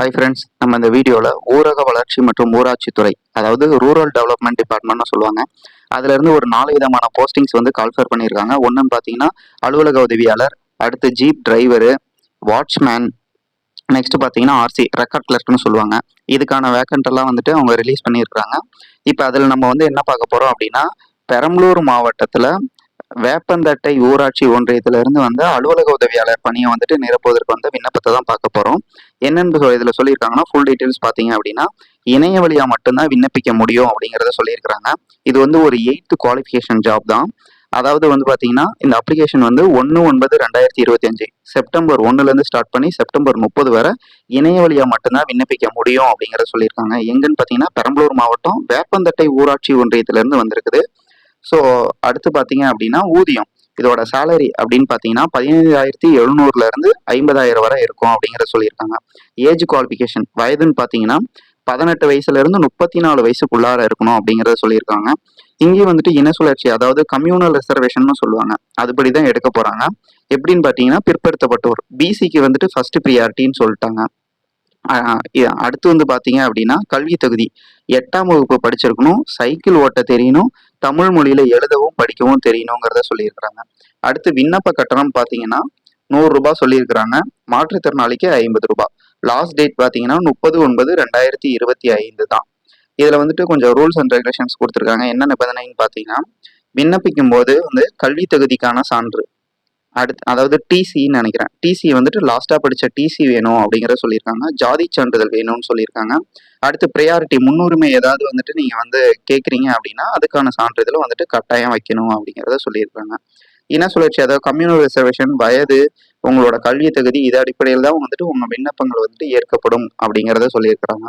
Hi friends நம்ம இந்த வீடியோவில் ஊரக வளர்ச்சி மற்றும் ஊராட்சித்துறை அதாவது ரூரல் டெவலப்மெண்ட் டிபார்ட்மெண்ட்னு சொல்லுவாங்க. அதுலேருந்து ஒரு நாலு விதமான போஸ்டிங்ஸ் வந்து கால்ஃபர் பண்ணியிருக்காங்க. ஒன்றுன்னு பார்த்தீங்கன்னா அலுவலக உதவியாளர் அடுத்து ஜீப் டிரைவரு வாட்ச்மேன் நெக்ஸ்ட் பார்த்தீங்கன்னா ஆர்சி ரெக்கார்ட் கிளர்க்னு சொல்லுவாங்க. இதுக்கான வேக்கண்டெல்லாம் வந்துட்டு அவங்க ரிலீஸ் பண்ணியிருக்காங்க. இப்போ அதில் நம்ம வந்து என்ன பார்க்க போகிறோம் அப்படின்னா பெரம்பலூர் மாவட்டத்தில் வேப்பந்தட்டை ஊராட்சி ஒன்றியத்திலிருந்து வந்து அலுவலக உதவியாளர் பணியை வந்துட்டு நிரப்புவதற்கு வந்து விண்ணப்பத்தை தான் பார்க்க போகிறோம் என்னென்னு இதில் சொல்லியிருக்காங்கன்னா ஃபுல் டீட்டெயில்ஸ் பார்த்தீங்க அப்படின்னா இணைய வழியாக மட்டும்தான் விண்ணப்பிக்க முடியும் அப்படிங்கிறத சொல்லியிருக்கிறாங்க. இது வந்து ஒரு எயித்து குவாலிஃபிகேஷன் ஜாப் தான். அதாவது வந்து பார்த்தீங்கன்னா இந்த அப்ளிகேஷன் வந்து ஒன்று ஒன்பது ரெண்டாயிரத்தி இருபத்தி அஞ்சு செப்டம்பர் ஒன்றுலேருந்து ஸ்டார்ட் பண்ணி செப்டம்பர் முப்பது வரை இணைய வழியாக மட்டும்தான் விண்ணப்பிக்க முடியும் அப்படிங்கிறத சொல்லியிருக்காங்க. எங்கன்னு பார்த்தீங்கன்னா பெரம்பலூர் மாவட்டம் வேப்பந்தட்டை ஊராட்சி ஒன்றியத்திலேருந்து வந்திருக்குது. ஸோ அடுத்து பார்த்தீங்க அப்படின்னா ஊதியம். இதோட சேலரி அப்படின்னு பார்த்தீங்கன்னா பதினைந்தாயிரத்தி எழுநூறுல இருந்து ஐம்பதாயிரம் வரை இருக்கும் அப்படிங்கிறத சொல்லியிருக்காங்க. ஏஜ் குவாலிஃபிகேஷன் வயதுன்னு பார்த்தீங்கன்னா பதினெட்டு வயசுல இருந்து முப்பத்தி நாலு வயசுக்குள்ளார இருக்கணும் அப்படிங்கிறத சொல்லியிருக்காங்க. இங்கேயும் வந்துட்டு இன சுழற்சி அதாவது கம்யூனல் ரிசர்வேஷன் சொல்லுவாங்க. அதுபடி தான் எடுக்க போறாங்க. எப்படின்னு பார்த்தீங்கன்னா பிற்படுத்தப்பட்டோர். பிசிக்கு வந்துட்டு ஃபர்ஸ்ட் ப்ரியாரிட்டின்னு சொல்லிட்டாங்க. அடுத்து வந்து பார்த்தீங்க அப்படின்னா கல்வி தகுதி. எட்டாம் வகுப்பு படிச்சிருக்கணும் சைக்கிள் ஓட்ட தெரியணும் தமிழ் மொழியில எழுதவும் படிக்கவும் தெரியணுங்கிறத சொல்லியிருக்கிறாங்க. அடுத்து விண்ணப்ப கட்டணம் பார்த்தீங்கன்னா நூறு ரூபாய் சொல்லியிருக்கிறாங்க. மாற்றுத்திறனாளிக்கு ஐம்பது ரூபாய். லாஸ்ட் டேட் பார்த்தீங்கன்னா முப்பது ஒன்பது ரெண்டாயிரத்தி இருபத்தி ஐந்து தான். இதில் வந்துட்டு கொஞ்சம் ரூல்ஸ் அண்ட் ரெகுலேஷன்ஸ் கொடுத்துருக்காங்க. என்ன நிபந்தனைன்னு பார்த்தீங்கன்னா விண்ணப்பிக்கும் போது வந்து கல்வி தகுதிக்கான சான்று. அடுத்து அதாவது டிசின்னு நினைக்கிறேன். டிசி வந்துட்டு லாஸ்ட்டாக படித்த டிசி வேணும் அப்படிங்கிறத சொல்லியிருக்காங்க. ஜாதி சான்றிதழ் வேணும்னு சொல்லியிருக்காங்க. அடுத்து ப்ரையாரிட்டி முன்னுரிமை ஏதாவது வந்துட்டு நீங்கள் வந்து கேட்குறீங்க அப்படின்னா அதுக்கான சான்றிதழ் வந்துட்டு கட்டாயம் வைக்கணும் அப்படிங்கிறத சொல்லியிருக்காங்க. இன சுழற்சி? அதாவது கம்யூனல் ரிசர்வேஷன் வயது உங்களோட கல்வி தகுதி இது அடிப்படையில் தான் வந்துட்டு உங்கள் விண்ணப்பங்கள் வந்துட்டு ஏற்கப்படும் அப்படிங்கிறத சொல்லியிருக்கிறாங்க.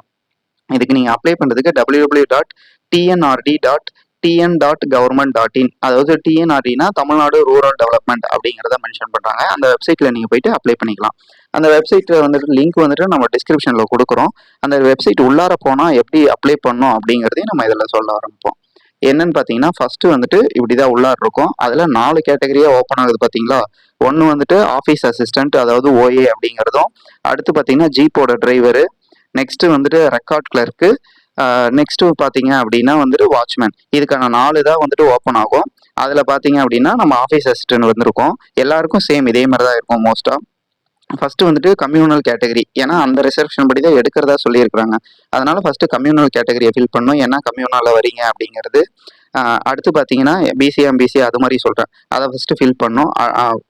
இதுக்கு நீங்கள் அப்ளை பண்ணுறதுக்கு W W dot TNRD dot TN dot government dot in அதாவது டிஎன்ஆர்டினா தமிழ்நாடு ரூரல் டெவலப்மெண்ட் அப்படிங்கிறத மென்ஷன் பண்ணுறாங்க அந்த வெப்சைட்டில் நீங்கள் போயிட்டு அப்ளை பண்ணிக்கலாம். அந்த வெப்சைட்டில் வந்துட்டு லிங்க் வந்துட்டு நம்ம டிஸ்கிரிப்ஷனில் கொடுக்குறோம். அந்த வெப்சைட் உள்ளார போனால் எப்படி அப்ளை பண்ணணும் அப்படிங்கிறதையும் நம்ம இதில் சொல்ல ஆரம்பிப்போம். என்னன்னு பார்த்தீங்கன்னா ஃபர்ஸ்ட் வந்துட்டு இப்படி தான் உள்ளார இருக்கும். அதில் நாலு கேட்டகரியாக ஓப்பன் ஆகுது பார்த்தீங்களா ஒன்று வந்துட்டு ஆஃபீஸ் அசிஸ்டன்ட் அதாவது ஓஏ அப்படிங்கிறதும் அடுத்து பார்த்தீங்கன்னா ஜீப்போட டிரைவரு நெக்ஸ்ட் வந்துட்டு ரெக்கார்ட் கிளர்க்கு நெக்ஸ்ட் பார்த்தீங்க அப்படின்னா வந்துட்டு வாட்ச்மேன் இதுக்கான நாலு தான் வந்துட்டு ஓப்பன் ஆகும். அதில் பார்த்தீங்க அப்படின்னா நம்ம ஆஃபீஸ் அசிஸ்டன்ட் வந்திருக்கோம். எல்லாருக்கும் சேம் இதே மாதிரி தான் இருக்கும் மோஸ்ட்டாக ஃபஸ்ட்டு வந்துட்டு கம்யூனல் கேட்டகரி ஏன்னா அந்த ரிசர்வேஷன் படி தான் எடுக்கிறதா சொல்லியிருக்கிறாங்க. அதனால ஃபஸ்ட்டு கம்யூனல் கேட்டகரியை ஃபில் பண்ணும் ஏன்னா கம்யூனலில் வரீங்க அப்படிங்கிறது. அடுத்து பார்த்தீங்கன்னா பிசிஎம்பிசி அது மாதிரி சொல்கிறேன் அதை ஃபஸ்ட்டு ஃபில் பண்ணும்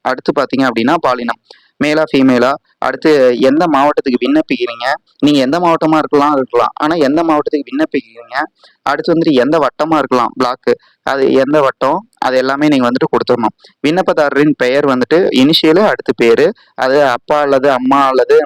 அடுத்து பார்த்தீங்க அப்படின்னா பாலினம். மேலா ஃபீமேலா அடுத்து எந்த மாவட்டத்துக்கு விண்ணப்பிக்கிறீங்க? நீங்கள் எந்த மாவட்டமாக இருக்கலாம் இருக்கலாம். ஆனால் எந்த மாவட்டத்துக்கு விண்ணப்பிக்கிறீங்க? அடுத்து வந்துட்டு எந்த வட்டமாக இருக்கலாம் பிளாக்கு அது எந்த வட்டம் அது எல்லாமே நீங்கள் வந்துட்டு கொடுத்துடணும். விண்ணப்பதாரரின் பெயர் வந்துட்டு இனிஷியலு அடுத்து பேர். அது அப்பா அல்லது அம்மா அல்லது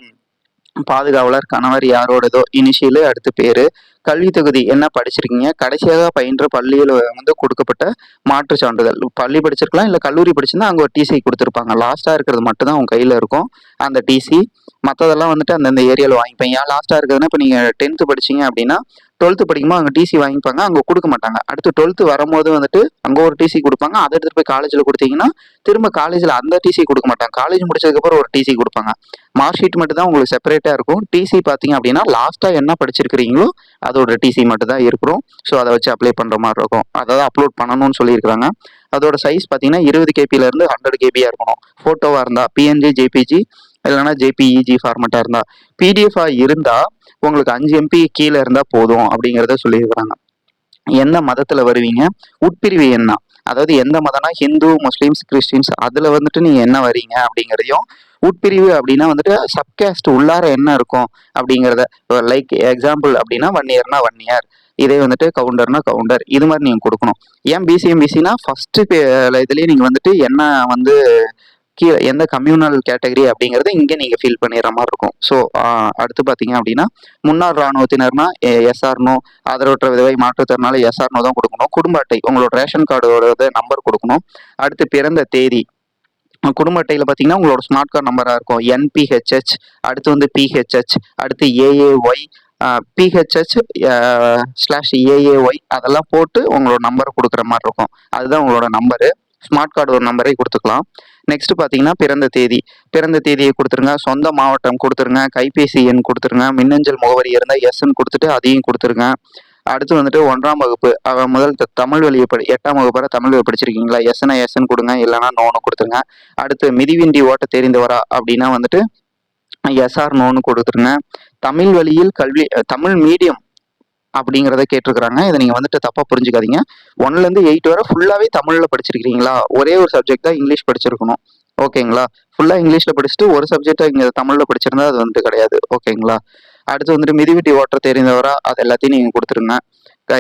பாதுகாவலர் கணவர் யாரோடதோ இனிஷியலு அடுத்து பேர். கல்வி தகுதி என்ன படிச்சிருக்கீங்க? கடைசியாக பயின்ற பள்ளியில் வந்து கொடுக்கப்பட்ட மாற்று சான்றிதழ். பள்ளி படிச்சிருக்கலாம் இல்லை கல்லூரி படிச்சிருந்தா அங்கே ஒரு டிசி கொடுத்துருப்பாங்க. லாஸ்ட்டாக இருக்கிறது மட்டும்தான் உங்கள் கையில் இருக்கும். அந்த டிசி மற்றதெல்லாம் வந்துட்டு அந்தந்த ஏரியாவில் வாங்கிப்பேன். ஏன் லாஸ்ட்டாக இருக்குதுன்னா இப்போ நீங்கள் டென்த்து படிச்சீங்க அப்படின்னா டுவெல்த்து படிக்கும்போது அங்கே டிசி வாங்கிப்பாங்க. அங்கே கொடுக்க மாட்டாங்க. அடுத்து டுவெல்த்து வரும்போது வந்துட்டு அங்கே ஒரு டிசி கொடுப்பாங்க. அதை எடுத்துகிட்டு போய் காலேஜில் கொடுத்தீங்கன்னா திரும்ப காலேஜில் அந்த டிசி கொடுக்க மாட்டாங்க. காலேஜ் முடிச்சதுக்கப்புறம் ஒரு டிசி கொடுப்பாங்க. மார்க் ஷீட் மட்டும் தான் உங்களுக்கு செப்பரேட்டாக இருக்கும். டிசி பார்த்தீங்க அப்படின்னா லாஸ்ட்டாக என்ன படிச்சிருக்கிறீங்களோ அதோட டிசி மட்டும் தான் இருக்கிறோம். ஸோ அதை வச்சு அப்ளை பண்ணுற மாதிரி இருக்கும். அதை அப்லோட் பண்ணணும்னு சொல்லியிருக்கிறாங்க. அதோட சைஸ் பார்த்தீங்கன்னா இருபது கேபிலேருந்து ஹண்ட்ரட் கேபியாக இருக்கணும். ஃபோட்டோவாக இருந்தால் பிஎன்ஜி ஜேபிஜி இல்லைன்னா ஜேபிஇஜி ஃபார்மேட்டாக இருந்தால் பிடிஎஃபாக இருந்தால் உங்களுக்கு அஞ்சு எம்பி கீழே இருந்தால் போதும் அப்படிங்கிறத சொல்லியிருக்கிறாங்க. எந்த மதத்தில் வருவீங்க? உட்பிரிவு என்ன? அதாவது எந்த மதம்னா ஹிந்து முஸ்லீம்ஸ் கிறிஸ்டின்ஸ் அதில் வந்துட்டு நீங்கள் என்ன வரீங்க அப்படிங்கிறதையும் உட்பிரிவு அப்படின்னா வந்துட்டு சப்காஸ்ட் உள்ளார என்ன இருக்கும் அப்படிங்கிறத லைக் எக்ஸாம்பிள் அப்படின்னா ஒன் இயர்னா ஒன் இயர் இதே வந்துட்டு கவுண்டர்னா கவுண்டர் இது மாதிரி நீங்கள் கொடுக்கணும். ஏன் பிசிஎம் பிசினா ஃபஸ்ட்டு இதுலேயே நீங்கள் வந்துட்டு என்ன வந்து கீழே எந்த கம்யூனல் கேட்டகரி அப்படிங்கிறது இங்கே நீங்கள் ஃபீல் பண்ணிடுற மாதிரி இருக்கும். ஸோ அடுத்து பார்த்தீங்க அப்படின்னா முன்னாள் இராணுவத்தினர்னா எஸ்ஆர்னோ ஆதரவற்ற விதவை மாற்றுத்திறனால எஸ்ஆர்னோ தான் கொடுக்கணும். குடும்ப அட்டை உங்களோட ரேஷன் கார்டோட நம்பர் கொடுக்கணும். அடுத்து பிறந்த தேதி குடும்ப அட்டையில் பார்த்தீங்கன்னா உங்களோட ஸ்மார்ட் கார்டு நம்பராக இருக்கும். என்பிஹெச்ஹெச் அடுத்து வந்து பிஹெச்ஹெச் அடுத்து ஏஏஒய் பிஹெச்ஹெச் ஸ்லாஷ் ஏஏஒய் அதெல்லாம் போட்டு உங்களோட நம்பர் கொடுக்குற மாதிரி இருக்கும். அதுதான் உங்களோட நம்பரு ஸ்மார்ட் கார்டு ஒரு நம்பரே கொடுத்துக்கலாம். நெக்ஸ்ட் பார்த்தீங்கன்னா பிறந்த தேதி. பிறந்த தேதியை கொடுத்துருங்க. சொந்த மாவட்டம் கொடுத்துருங்க. கைபேசி எண் கொடுத்துருங்க. மின்னஞ்சல் முகவரி இருந்தால் எஸ்ன்னு கொடுத்துட்டு அதையும் கொடுத்துருங்க. அடுத்து வந்துட்டு ஒன்றாம் வகுப்பு அவன் முதல் த- தமிழ் வழியை படி எட்டாம் வகுப்பு வரை தமிழ் வழி படிச்சிருக்கீங்களா? எஸ்னா எஸ்ன்னு கொடுங்க இல்லைனா நோன்னு கொடுத்துருங்க. அடுத்து மிதிவிண்டி ஓட்ட தெரிந்தவரா அப்படின்னா வந்துட்டு எஸ்ஆர் நோன்னு கொடுத்துருங்க. தமிழ் வழியில் கல்வி தமிழ் மீடியம் அப்படிங்கிறத கேட்டிருக்கிறாங்க. இதை நீங்கள் வந்துட்டு தப்பாக புரிஞ்சுக்காதீங்க. ஒன்லேருந்து எயிட் வரை ஃபுல்லாகவே தமிழில் படிச்சிருக்கிறீங்களா? ஒரே ஒரு சப்ஜெக்ட் தான் இங்கிலீஷ் படிச்சிருக்கணும். ஓகேங்களா ஃபுல்லாக இங்கிலீஷில் படிச்சுட்டு ஒரு சப்ஜெக்டாக இங்கே தமிழில் படிச்சிருந்தா அது வந்துட்டு கிடையாது. ஓகேங்களா அடுத்து வந்துட்டு மிதிவெட்டி ஓட்ட தெரிந்தவரா அது எல்லாத்தையும் நீங்கள் கொடுத்துருங்க.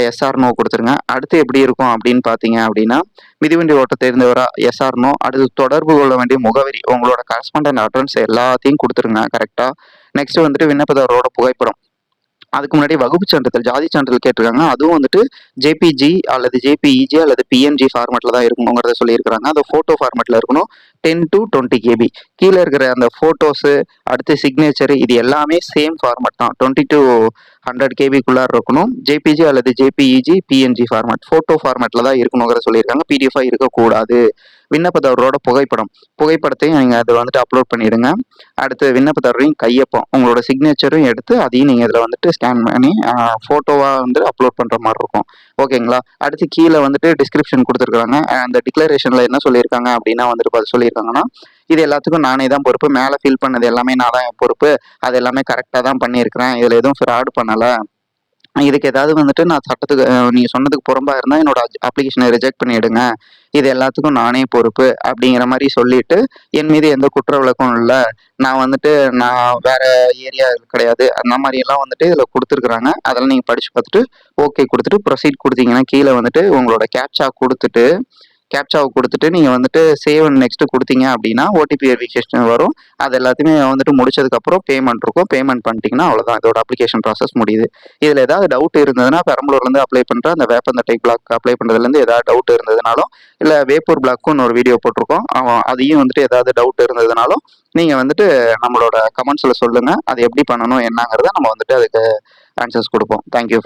எஸ்ஆர்னோ கொடுத்துருங்க. அடுத்து எப்படி இருக்கும் அப்படின்னு பார்த்தீங்க அப்படின்னா மிதிவண்டி ஓட்ட தெரிந்தவரா எஸ்ஆர்னோ அடுத்து தொடர்பு கொள்ள வேண்டிய முகவரி உங்களோட கரஸ்பாண்டன்ட் அட்ரன்ஸ் எல்லாத்தையும் கொடுத்துருங்க கரெக்டாக நெக்ஸ்ட் வந்துட்டு விண்ணப்பதாரோட புகைப்படம். அதுக்கு முன்னாடி வகுப்பு சான்றிதழ் ஜாதி சான்றிதழ் கேட்டிருக்காங்க அதுவும் வந்துட்டு ஜேபிஜி அல்லது ஜேபிஇஜி அல்லது பிஎன்ஜி ஃபார்மேட்டில் தான் இருக்கணுங்கிறத சொல்லியிருக்கிறாங்க. அது ஃபோட்டோ ஃபார்மேட்டில் இருக்கணும். டென் டு டுவெண்ட்டி கேபி கீழே இருக்கிற அந்த ஃபோட்டோஸு அடுத்து சிக்னேச்சர் இது எல்லாமே சேம் ஃபார்மேட் தான். டுவெண்ட்டி டூ ஹண்ட்ரட் கேபிக்குள்ளார இருக்கணும். ஜேபிஜி அல்லது ஜேபிஇஜி பிஎன்ஜி ஃபார்மேட் ஃபோட்டோ ஃபார்மேட்டில் தான் இருக்கணுங்கிறத சொல்லியிருக்காங்க. பிடிஎஃபாக இருக்கக்கூடாது. விண்ணப்பதாரரோட புகைப்படம். புகைப்படத்தையும் நீங்கள் அதை வந்துட்டு அப்லோட் பண்ணிடுங்க. அடுத்து விண்ணப்பதாரரையும் கையொப்பம். உங்களோட சிக்னேச்சரும் எடுத்து அதையும் நீங்கள் இதில் வந்துட்டு ஸ்கேன் பண்ணி ஃபோட்டோவாக வந்து அப்லோட் பண்ணுற மாதிரி இருக்கும். ஓகேங்களா அடுத்து கீழே வந்துட்டு டிஸ்கிரிப்ஷன் கொடுத்துருக்காங்க அந்த டிக்ளரேஷனில் என்ன சொல்லியிருக்காங்க அப்படின்னா வந்துட்டு பார்த்து சொல்லியிருக்காங்கன்னா இது எல்லாத்துக்கும் நானே தான் பொறுப்பு. மேலே ஃபீல் பண்ணது எல்லாமே நான் தான் பொறுப்பு. அது எல்லாமே கரெக்டாக தான் பண்ணியிருக்கிறேன். இதில் எதுவும் ஃப்ராட் பண்ணலை. இதுக்கு ஏதாவது வந்துட்டு நான் சட்டத்துக்கு நீங்கள் சொன்னதுக்கு புறம்பாக இருந்தால் என்னோட அப்ளிகேஷனை ரிஜெக்ட் பண்ணிவிடுங்க இது எல்லாத்துக்கும் நானே பொறுப்பு அப்படிங்கிற மாதிரி சொல்லிட்டு என் மீது எந்த குற்ற விளக்கம் இல்லை. நான் வந்துட்டு நான் வேற ஏரியா கிடையாது. அந்த மாதிரியெல்லாம் வந்துட்டு இதில் கொடுத்துருக்குறாங்க. அதெல்லாம் நீங்கள் படித்து பார்த்துட்டு ஓகே கொடுத்துட்டு ப்ரொசீட் கொடுத்தீங்கன்னா கீழே வந்துட்டு உங்களோட கேப்சா கொடுத்துட்டு கேப்சாவை கொடுத்துட்டு நீங்கள் வந்துட்டு சேவ் நெக்ஸ்ட்டு கொடுத்தீங்க அப்படின்னா ஓடிபி வெரிஃபிகேஷன் வரும். அது எல்லாத்தையுமே வந்துட்டு முடிச்சதுக்கப்புறம் பேமெண்ட் இருக்கும். பேமெண்ட் பண்ணிட்டீங்கன்னா அவ்வளோதான் இதோட அப்ளிகேஷன் ப்ராசஸ் முடியுது. இதில் ஏதாவது டவுட் இருந்ததுன்னா பெரம்பலூர்லேருந்து அப்ளை பண்ணுற அந்த வேப்பந்தட்டை பிளாக் அப்ளை பண்ணுறதுலேருந்து ஏதாவது டவுட் இருந்ததுனாலும் இல்லை வேப்பூர் பிளாக்கும் ஒரு வீடியோ போட்டிருக்கோம். அவன் அதையும் வந்துட்டு ஏதாவது டவுட் இருந்ததுனாலும் நீங்கள் வந்துட்டு நம்மளோட கமெண்ட்ஸில் சொல்லுங்கள் அது எப்படி பண்ணணும் என்னங்கிறத நம்ம வந்துட்டு அதுக்கு ஆன்சர்ஸ் கொடுப்போம். தேங்க்யூ